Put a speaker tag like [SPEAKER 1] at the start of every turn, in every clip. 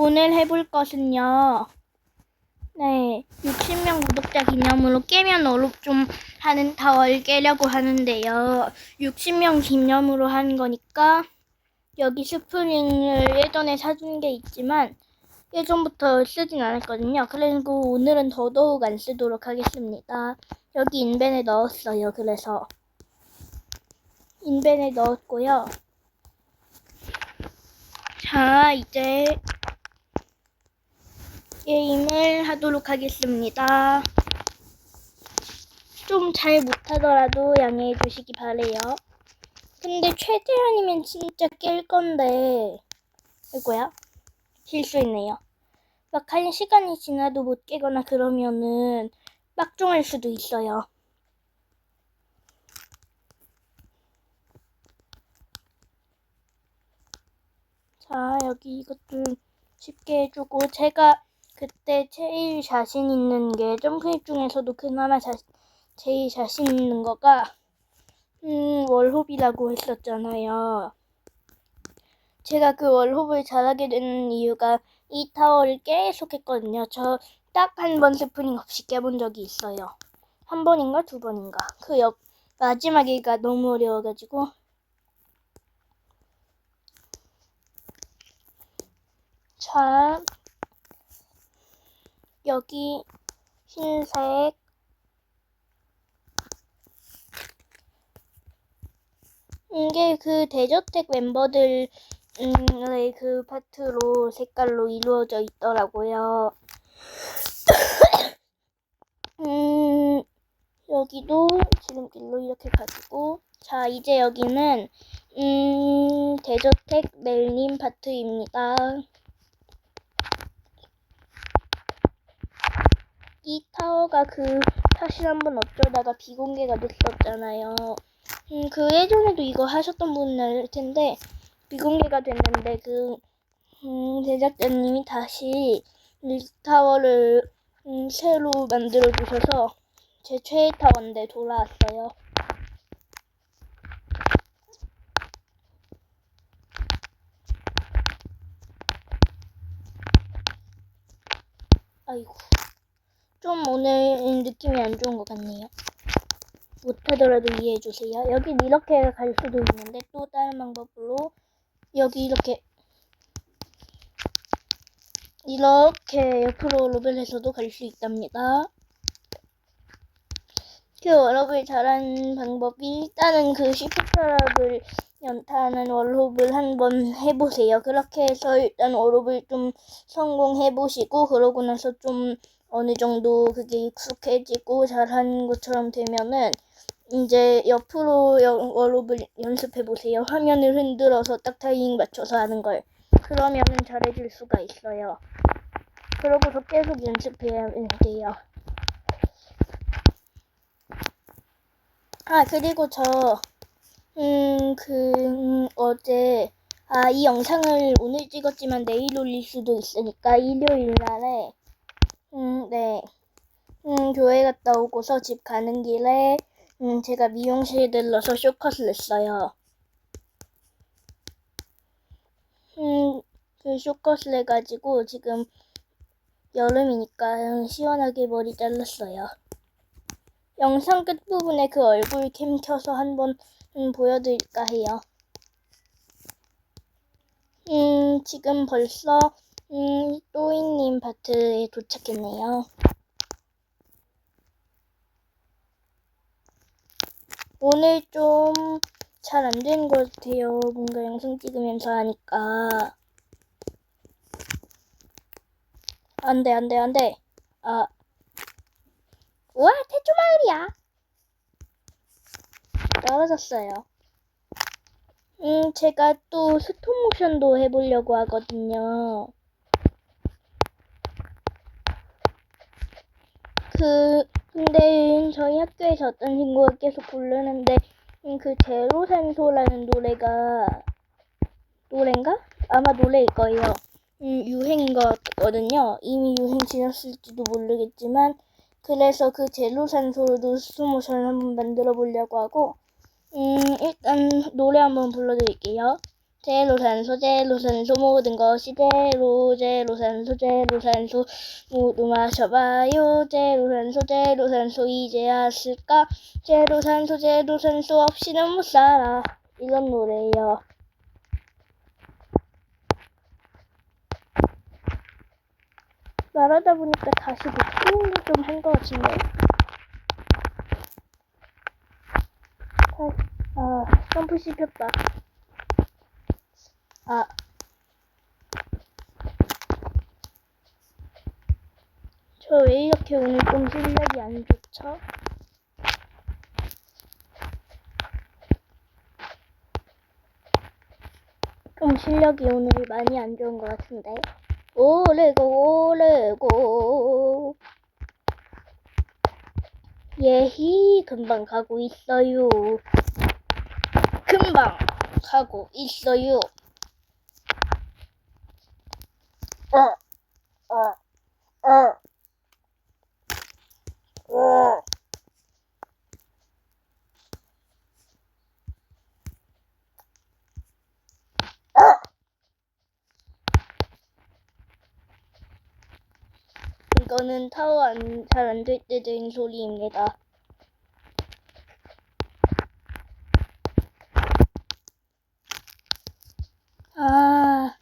[SPEAKER 1] 오늘 해볼 것은요. 네, 60명 구독자 기념으로 깨면 어록 좀 하는 타워를 깨려고 하는데요. 60명 기념으로 하는 거니까 여기 스프링을 예전에 사준 게 있지만 예전부터 쓰진 않았거든요. 그리고 오늘은 더더욱 안 쓰도록 하겠습니다. 여기 인벤에 넣었어요. 그래서 인벤에 넣었고요. 자, 이제 게임을 하도록 하겠습니다. 좀 잘 못하더라도 양해해 주시기 바래요. 근데 최대한이면 진짜 깰 건데, 이거야? 실수했네요. 막 한 시간이 지나도 못 깨거나 그러면은 빡종할 수도 있어요. 자, 여기 이것들 쉽게 해주고, 제가 그때 제일 자신 있는 게 점프hit 중에서도 그나마 자, 제일 자신 있는 거가, 음, 월홉이라고 했었잖아요. 제가 그 월홉을 잘하게 된 이유가 이 타워를 계속 했거든요. 저 딱 한 번 스프링 없이 깨본 적이 있어요. 한 번인가 두 번인가. 그 옆, 마지막이가 너무 어려워가지고. 자, 여기 흰색 이게 그 대저택 멤버들 의 그 파트로 색깔로 이루어져 있더라고요. 음, 여기도 지름길로 이렇게 가지고 자 이제 여기는 음, 대저택 멜님 파트입니다. 이 타워가 그 사실 한번 어쩌다가 비공개가 됐었잖아요. 음, 그 예전에도 이거 하셨던 알 텐데 비공개가 됐는데 그 음, 제작자님이 다시 이 타워를 음, 새로 만들어 주셔서 제 최애 타워인데 돌아왔어요. 아이고. 좀 오늘 느낌이 안 좋은 것 같네요. 못하더라도 이해해 주세요. 여기 이렇게 갈 수도 있는데 또 다른 방법으로 여기 이렇게 이렇게 옆으로 로벨에서도 갈 수 있답니다. 그 워럽을 잘하는 방법이 일단은 그 시프트랍을 연타하는 월홉을 한번 해보세요. 그렇게 해서 일단 월홉을 좀 성공해 보시고 그러고 나서 좀 어느 정도 그게 익숙해지고 잘하는 것처럼 되면은 이제 옆으로 월홉을 연습해 보세요. 화면을 흔들어서 딱 타이밍 맞춰서 하는 걸. 그러면은 잘해질 수가 있어요. 그러고서 계속 연습해야 돼요. 아, 그리고 저, 음, 그, 음, 어제, 아, 이 영상을 오늘 찍었지만 내일 올릴 수도 있으니까 일요일 날에, 음, 네. 음, 교회 갔다 오고서 집 가는 길에, 음, 제가 미용실에 들러서 쇼컷을 냈어요. 음, 그 쇼컷을 해가지고 지금 여름이니까 시원하게 머리 잘랐어요. 영상 끝부분에 그 얼굴 캠 켜서 한번 음, 보여드릴까 해요. 음, 지금 벌써 음, 또이님 파트에 도착했네요. 오늘 좀 잘 안 되는 것 같아요. 뭔가 영상 찍으면서 하니까. 안 돼, 안 돼, 안 돼. 아. 우와, 태초 마을이야. 떨어졌어요. 음, 제가 또 스톱 모션도 해보려고 하거든요. 그, 근데 저희 학교에서 어떤 친구가 계속 부르는데, 음, 그 제로산소라는 노래가, 노래인가? 아마 노래일 거예요. 음, 유행인 거거든요. 이미 유행 지났을지도 모르겠지만, 그래서 그 제로산소로 스모션을 한번 만들어 보려고 하고, 음, 일단 노래 한번 불러드릴게요. 제로 산소 제로 산소 모든 것이 제로 제로 산소 제로 산소 모두 마셔봐요 제로 산소 제로 산소 이제 아실까 제로 산소 제로 산소 없이는 못 살아 이런 노래예요. 말하다 보니까 다시 녹음을 좀한 것 같은데. 아, 점프 씹혔다. 아. 저 왜 이렇게 오늘 좀 실력이 안 좋죠? 좀 실력이 오늘 많이 안 좋은 것 같은데. 오르고 오르고 예히 금방 가고 있어요. 금방 가고 있어요. 어, 어, 어, 어. 이거는 타워 잘안 될때 되는 소리입니다. 아,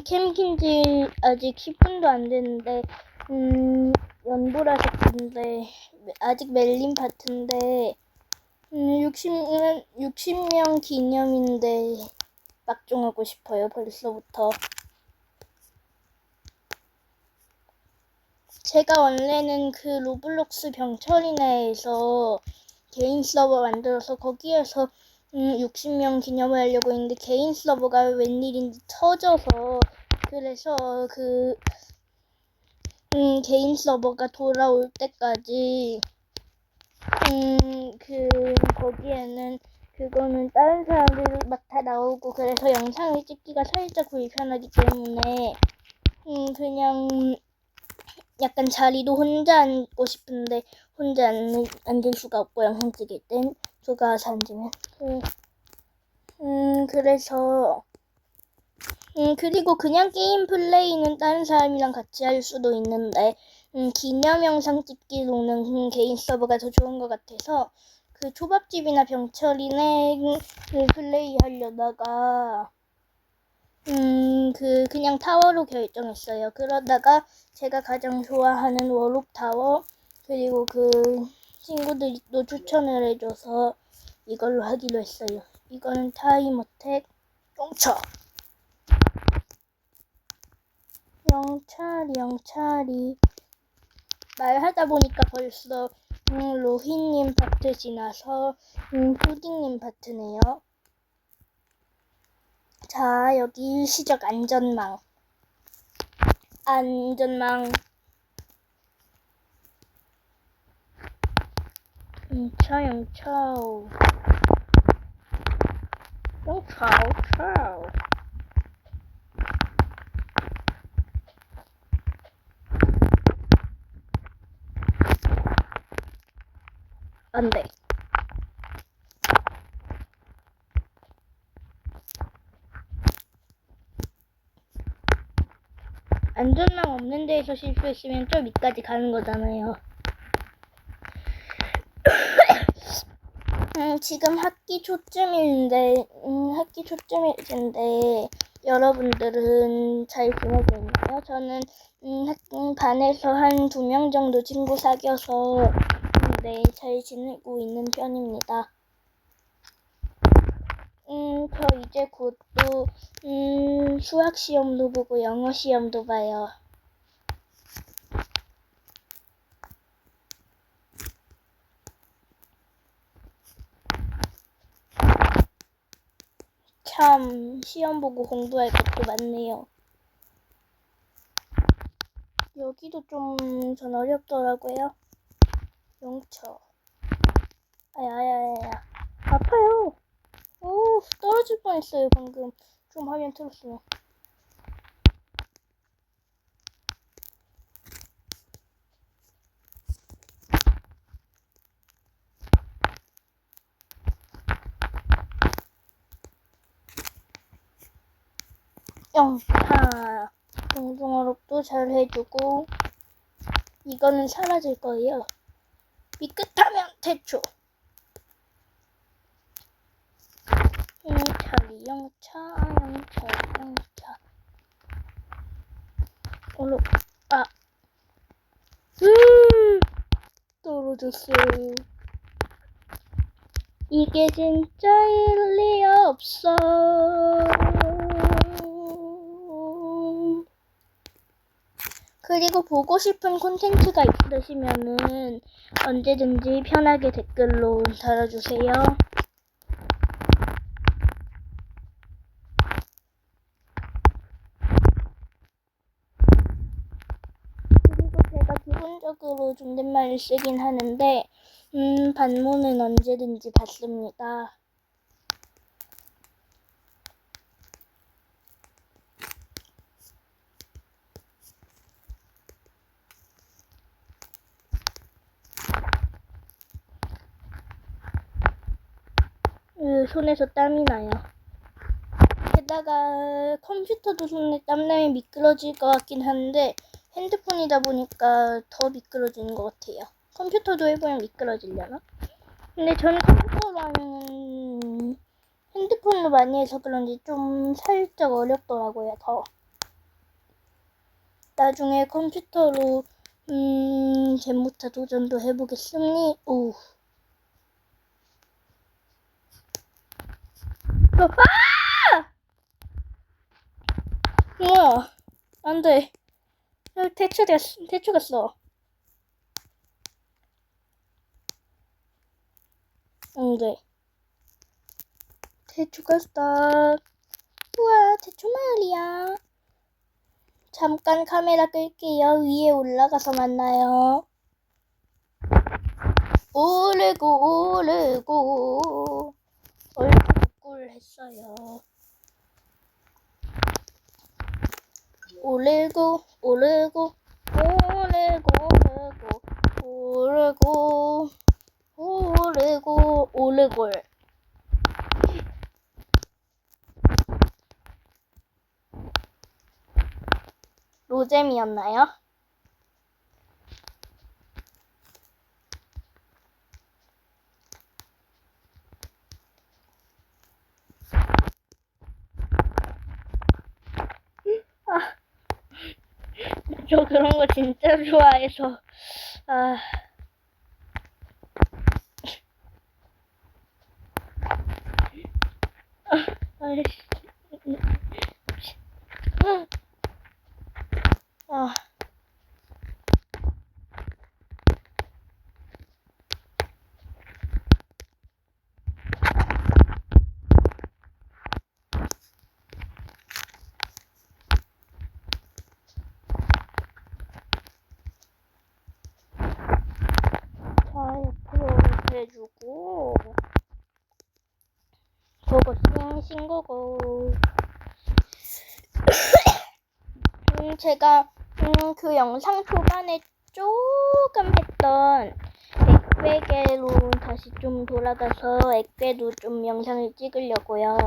[SPEAKER 1] 음, 캠킨지 아직 10분도 안 됐는데, 음, 연보라서 그런데, 아직 멜린 파트인데, 음, 60명, 60명 기념인데, 막종하고 싶어요, 벌써부터. 제가 원래는 그 로블록스 병철이네에서 개인 서버 만들어서 거기에서 음, 60명 기념을 하려고 했는데 개인 서버가 웬일인지 터져서 그래서 그 음, 개인 서버가 돌아올 때까지 음, 그 거기에는 그거는 다른 사람들 막다 나오고 그래서 영상을 찍기가 살짝 불편하기 때문에 음, 그냥 약간 자리도 혼자 앉고 싶은데 혼자 앉, 앉을 수가 없고 영상 찍을 땐 누가 앉으면 그, 음 그래서 음 그리고 그냥 게임 플레이는 다른 사람이랑 같이 할 수도 있는데 음 기념 영상 찍기로는 음, 개인 서버가 더 좋은 것 같아서 그 초밥집이나 병철이네 그 플레이 하려다가 음, 그, 그냥 타워로 결정했어요. 그러다가 제가 가장 좋아하는 워록 타워, 그리고 그 친구들이 또 추천을 해줘서 이걸로 하기로 했어요. 이거는 타임어택 영차. 영찰이, 영찰이. 말하다 보니까 벌써, 음, 로히님 파트 지나서, 음, 푸딩님 파트네요. 자, 여기 시적 안전망. 안전망. 영차, 영차. 영차, 영차. 안 돼. 안전망 없는 데에서 실수했으면 저 밑까지 가는 거잖아요. 음, 지금 학기 초쯤인데, 음, 학기 초쯤일 텐데, 여러분들은 잘 지내고 있나요? 저는, 음, 학, 음, 반에서 한 두 명 정도 친구 사귀어서, 음, 네, 잘 지내고 있는 편입니다. 음, 저 이제 곧 또, 음, 수학 시험도 보고 영어 시험도 봐요. 참, 시험 보고 공부할 것도 많네요. 여기도 좀 전 어렵더라고요. 용처. 아야야야야. 아파요. 오, 떨어질 뻔했어요, 방금. 좀 화면 틀었으면. 영타 동동어록도 잘 해주고 이거는 사라질 거예요. 삐끗하면 태초. 영차리 영차 영차리 영차. 얼로 아. 으 떨어졌어요. 이게 진짜 일리 없어. 그리고 보고 싶은 콘텐츠가 있으시면은 언제든지 편하게 댓글로 달아주세요. 그리고 제가 기본적으로 존댓말을 쓰긴 하는데, 음, 반문은 언제든지 받습니다. 으, 손에서 땀이 나요. 게다가 컴퓨터도 손에 땀나면 미끄러질 것 같긴 한데 핸드폰이다 보니까 더 미끄러지는 것 같아요. 컴퓨터도 해보면 미끄러지려나? 근데 저는 컴퓨터로 하면 핸드폰으로 많이 해서 그런지 좀 살짝 어렵더라고요, 더. 나중에 컴퓨터로 음, 젠부타 도전도 해보겠습니. 오. 어, 아! 우와, 안 돼. 어, 퇴출됐, 퇴출했어. 안 돼. 퇴출했다. 우와, 퇴출 말이야. 잠깐 카메라 끌게요. 위에 올라가서 만나요. 오르고, 오르고. 얼굴 했어요. 오르고 오르고 오르고 오르고 오르고 오르고 오르골 로잼이었나요? 저 그런 거 진짜 좋아해서. 아. 아, 아이씨. 아. 자, 옆으로 이렇게 해주고 그거 싱싱 거고 음, 제가 음, 그 영상 초반에 조금 했던 액괴계로 다시 좀 돌아가서 액괴도 좀 영상을 찍으려고요.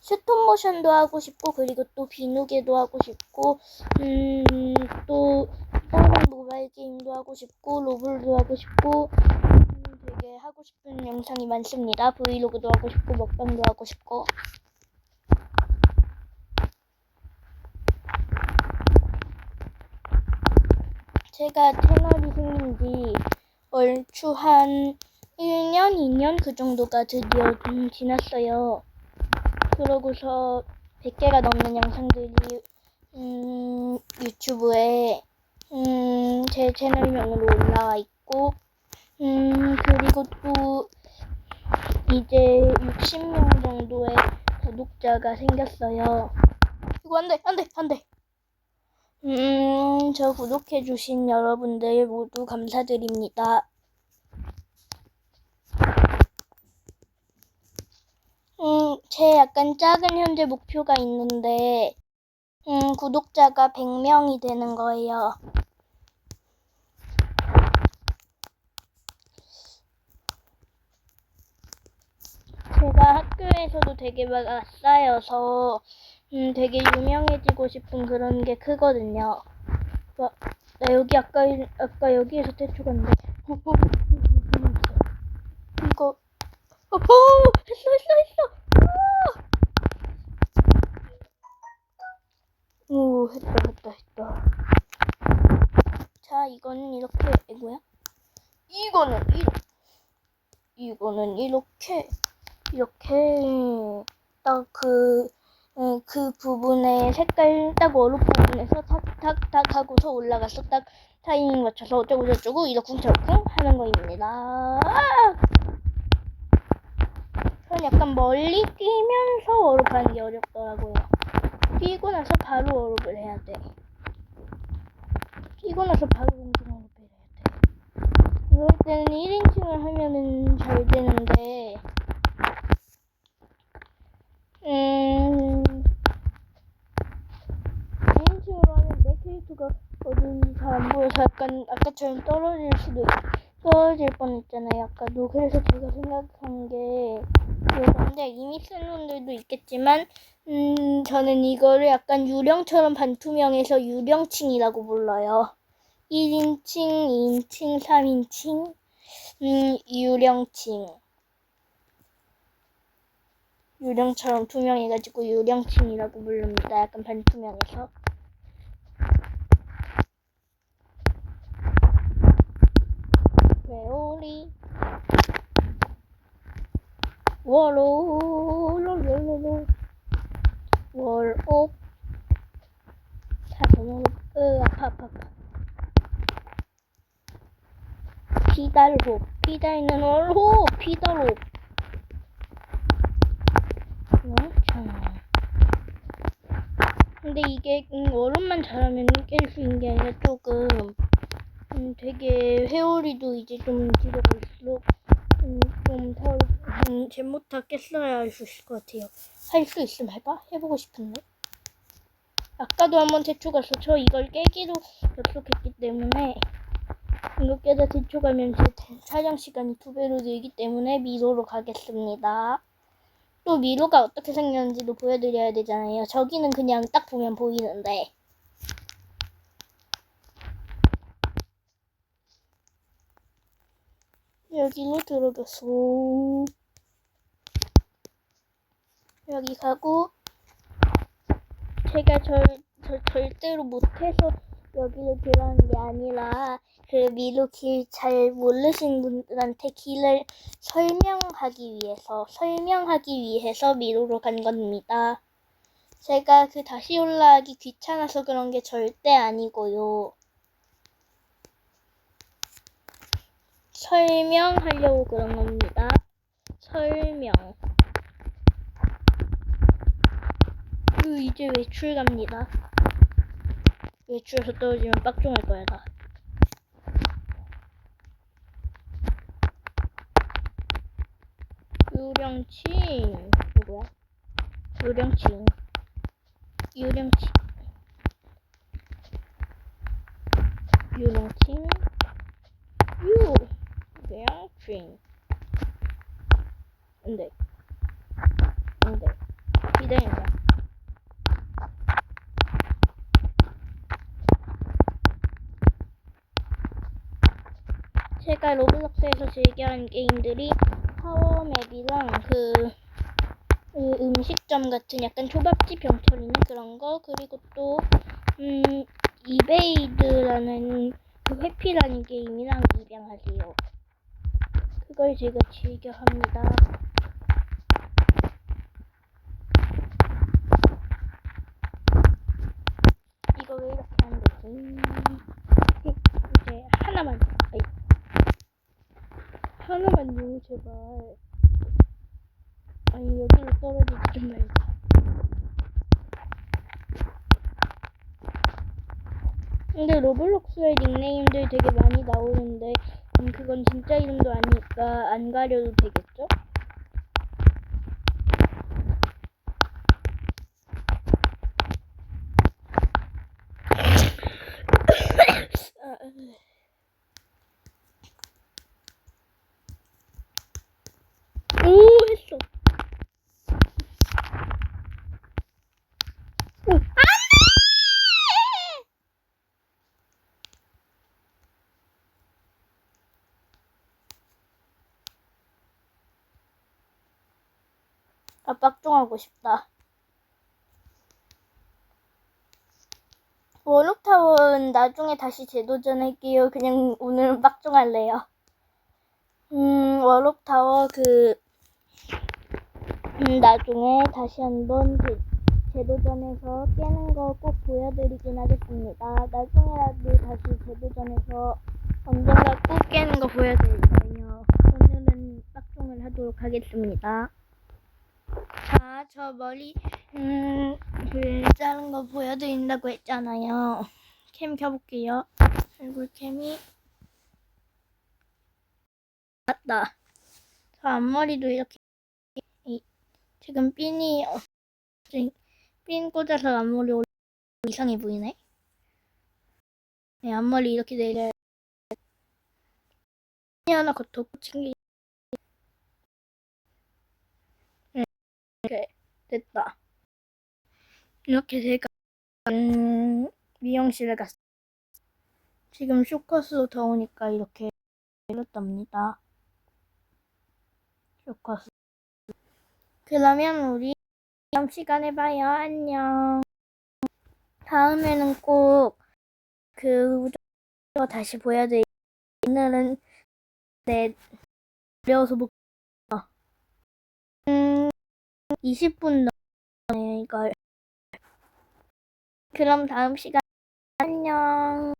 [SPEAKER 1] 스톱 모션도 하고 싶고 그리고 또 비누개도 하고 싶고 음, 또 다른 모바일 게임도 하고 싶고 로블도 하고 싶고 음, 되게 하고 싶은 영상이 많습니다. 브이로그도 하고 싶고 먹방도 하고 싶고 제가 채널이 생긴 지 얼추 한 1년, 2년 그 정도가 드디어 좀 지났어요. 그러고서 100개가 넘는 영상들이 음, 유튜브에 음, 제 채널명으로 올라와 있고 음, 그리고 또 이제 60명 정도의 구독자가 생겼어요. 이거 안 돼, 안 돼, 안 돼. 음, 저 구독해주신 여러분들 모두 감사드립니다. 음, 제 약간 작은 현재 목표가 있는데, 음, 구독자가 100명이 되는 거예요. 제가 학교 중에서도 되게 막 쌓여서 음 되게 유명해지고 싶은 그런 게 크거든요. 와, 나 여기 아까 아까 여기에서 대충했는데 이거 어, 했어 했어 했어. 아! 오 했다 했다 했다. 자 이거는 이렇게 이거야? 이거는 이렇게 이거는 이렇게 이렇게 딱 그 그 부분에 색깔 딱 어루 부분에서 탁탁탁 하고서 올라가서 딱 타이밍 맞춰서 어쩌고 저쩌고 이러쿵저러쿵 하는 거입니다. 아! 전 약간 멀리 뛰면서 어록하는 게 어렵더라고요. 뛰고 나서 바로 어록을 해야 돼. 뛰고 나서 바로 공중 어록을 해야 돼. 이럴 때는 1인칭을 하면은 잘 되는데, 음, 2인칭으로 캐릭터가 어딘지 잘 안 보여서 약간 아까처럼 떨어질 수도, 있, 떨어질 뻔 했잖아요. 아까도. 그래서 제가 생각한 게, 이건데, 이미 쓴 분들도 있겠지만, 음, 저는 이거를 약간 유령처럼 반투명해서 유령칭이라고 불러요. 1인칭, 2인칭, 3인칭, 음, 유령칭. 유령처럼 투명해가지고 유령칭이라고 부릅니다. 약간 반투명해서. 회오리. 월오 롤롤롤 월옥 사선으로 으 아파 아파 아파. 피달호 피달는 월호 피달호. 참. 근데 이게 음, 얼음만 잘하면 깰 수 있는 게 아니라 조금 음, 되게 회오리도 이제 좀 뒤로 갈수록 음, 좀더 음, 제모타 깼어야 할 수 있을 것 같아요. 할 수 있으면 해봐? 해보고 싶은데. 아까도 한번 대초 가서 저 이걸 깨기로 약속했기 때문에 이거 깨다 대초 가면 제 촬영 시간이 두 배로 늘기 때문에 미로로 가겠습니다. 또 미로가 어떻게 생겼는지도 보여드려야 되잖아요. 저기는 그냥 딱 보면 보이는데. 여기로 들어가서 여기 가고 제가 절, 절 절대로 못해서 여기로 들어간 게 아니라 그 미로 길 잘 모르신 분들한테 길을 설명하기 위해서 설명하기 위해서 미로로 간 겁니다. 제가 그 다시 올라가기 귀찮아서 그런 게 절대 아니고요. 설명하려고 그런 겁니다. 설명. 이제 외출 갑니다. 외출해서 떨어지면 빡종할 거야, 나. 유령칭. 누구야? 유령칭. 유령칭. 유령칭. 유. 유령칭. 안 돼. 안 돼. 기다려봐. 제가 로블록스에서 즐겨하는 게임들이 파워맵이랑 그, 그 음식점 같은 약간 초밥집 병철 있는 그런 거 그리고 또 음, 이베이드라는 그 회피라는 게임이랑 입양하세요. 제가 즐겨 합니다. 이거 왜 이렇게 안 되지? 이제 하나만. 아이. 하나만요, 제발. 아니, 여기로 떨어지지 좀 말고. 근데 로블록스의 닉네임들 되게 많이 나오는데, 음, 그건 진짜 이름도 아니니까 안 가려도 되겠죠? 아, 으. 오 했어. 아, 빡종하고 싶다. 워록타워는 나중에 다시 재도전할게요. 그냥 오늘은 빡종할래요. 음, 워록타워 그, 음, 나중에 다시 한번 재, 재도전해서 깨는 거 꼭 보여드리긴 하겠습니다. 나중에라도 다시 재도전해서 언젠가 꼭 깨는 거 보여드릴 거예요. 오늘은 빡종을 하도록 하겠습니다. 자, 저 머리, 음, 그, 자른 거 보여드린다고 했잖아요. 캠 켜볼게요. 얼굴 캠이. 맞다. 저 앞머리도 이렇게, 이, 지금 핀이, 어, 핀 꽂아서 앞머리 올 이상해 보이네? 네, 앞머리 이렇게 내려야 하나 더 꽂힌 게, 네, 이렇게 됐다. 이렇게 제가 음, 미용실에 갔어. 지금 쇼커스도 더우니까 이렇게 해줬답니다. 쇼커스. 그러면 우리 다음 시간에 봐요. 안녕. 다음에는 꼭그 다시 보여드릴 오늘은 네 어려워서 못 음, 20분 넘네 이걸. 그럼 다음 시간 안녕.